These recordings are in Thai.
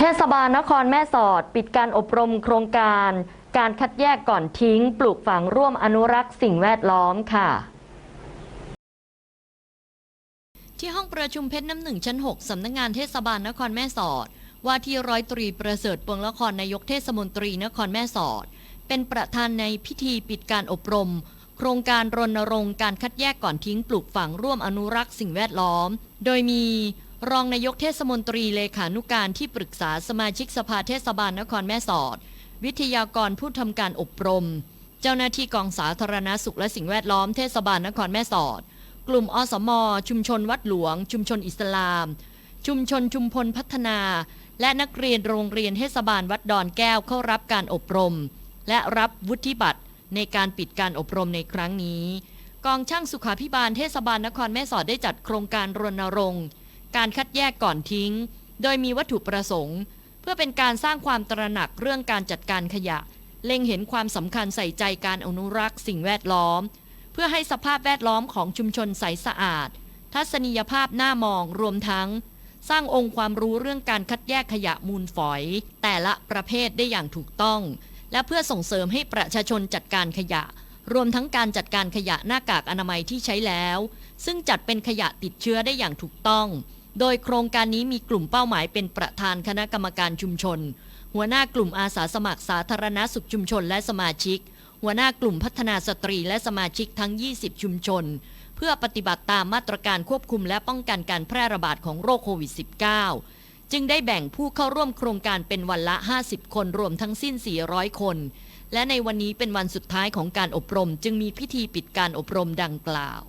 เทศบาลนครแม่สอด ปิดการอบรมโครงการ การคัดแยกก่อนทิ้ง ปลูกฝังร่วมอนุรักษ์สิ่งแวดล้อมค่ะที่ห้องประชุมเพชรน้ำหนึ่งชั้น 6 สำนักงงานเทศบาลนครแม่สอด ว่าที่ร้อยตรีประเสริฐปวงละครนายกเทศมนตรีนครแม่สอด เป็นประธานในพิธีปิดการอบรม โครงการรณรงค์การคัดแยกก่อนทิ้งปลูกฝังร่วมอนุรักษ์สิ่งแวดล้อม โดยมี รองนายกเทศมนตรีเลขานุการที่ปรึกษาสมาชิกสภาเทศบาลนครแม่สอด วิทยากรผู้ทำการอบรม เจ้าหน้าที่กองสาธารณสุขและสิ่งแวดล้อมเทศบาลนครแม่สอด กลุ่มอสม ชุมชนวัดหลวง ชุมชนอิสลาม ชุมชนชุมพลพัฒนา และนักเรียนโรงเรียนเทศบาลวัดดอนแก้วเข้ารับการอบรม และรับวุฒิบัตรในการปิดการอบรมในครั้งนี้ กองช่างสุขาพิบาลเทศบาลนครแม่สอดได้จัดโครงการรณรงค์ การคัดแยกก่อนทิ้ง โดยมีวัตถุประสงค์ เพื่อเป็นการสร้างความตระหนักเรื่องการจัดการขยะ เล็งเห็นความสำคัญใส่ใจการอนุรักษ์สิ่งแวดล้อม เพื่อให้สภาพแวดล้อมของชุมชนใสสะอาด ทัศนียภาพหน่ามองรวมทั้ง สร้างองค์ความรู้เรื่องการคัดแยกขยะมูลฝอย แต่ละประเภทได้อย่างถูกต้อง และเพื่อส่งเสริมให้ประชาชนจัดการขยะ รวมทั้งการจัดการขยะหน้ากากอนามัยที่ใช้แล้ว ซึ่งจัดเป็นขยะติดเชื้อได้อย่างถูกต้อง โดยโครงการนี้มีกลุ่มเป้าหมายเป็นประธานคณะกรรมการชุมชน หัวหน้ากลุ่มอาสาสมัครสาธารณสุขชุมชนและสมาชิก หัวหน้ากลุ่มพัฒนาสตรีและสมาชิกทั้ง 20 ชุมชน เพื่อปฏิบัติตามมาตรการควบคุมและป้องกันการแพร่ระบาดของโรคโควิด -19 จึงได้แบ่งผู้เข้าร่วมโครงการเป็นวันละ 50 คนรวมทั้งสิ้น 400 คน และในวันนี้เป็นวันสุดท้ายของการอบรม จึงมีพิธีปิดการอบรมดังกล่าว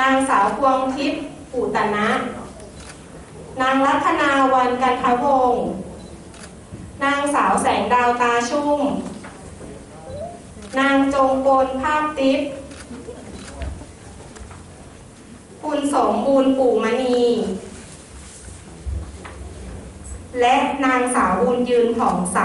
นางสาวพวงทิพย์ปู่ตนะ นางลัคนาวันกันทวงศ์นางสาวแสงดาวตาชุ่ม นางจงกลภาพทิพย์คุณสมบูรณ์ปู่มณี และนางสาวบุญยืนผ่องใส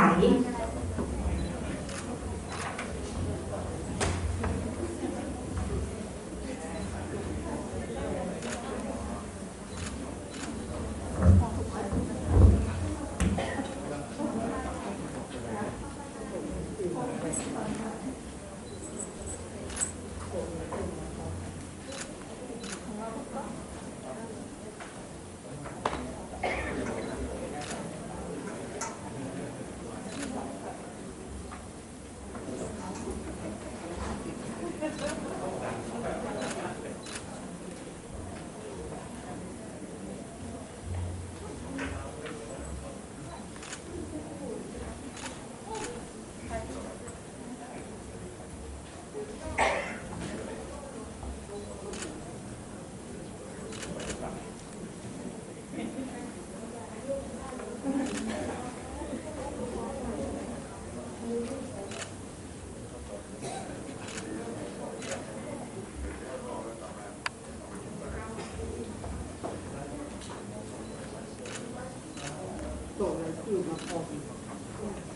So there's.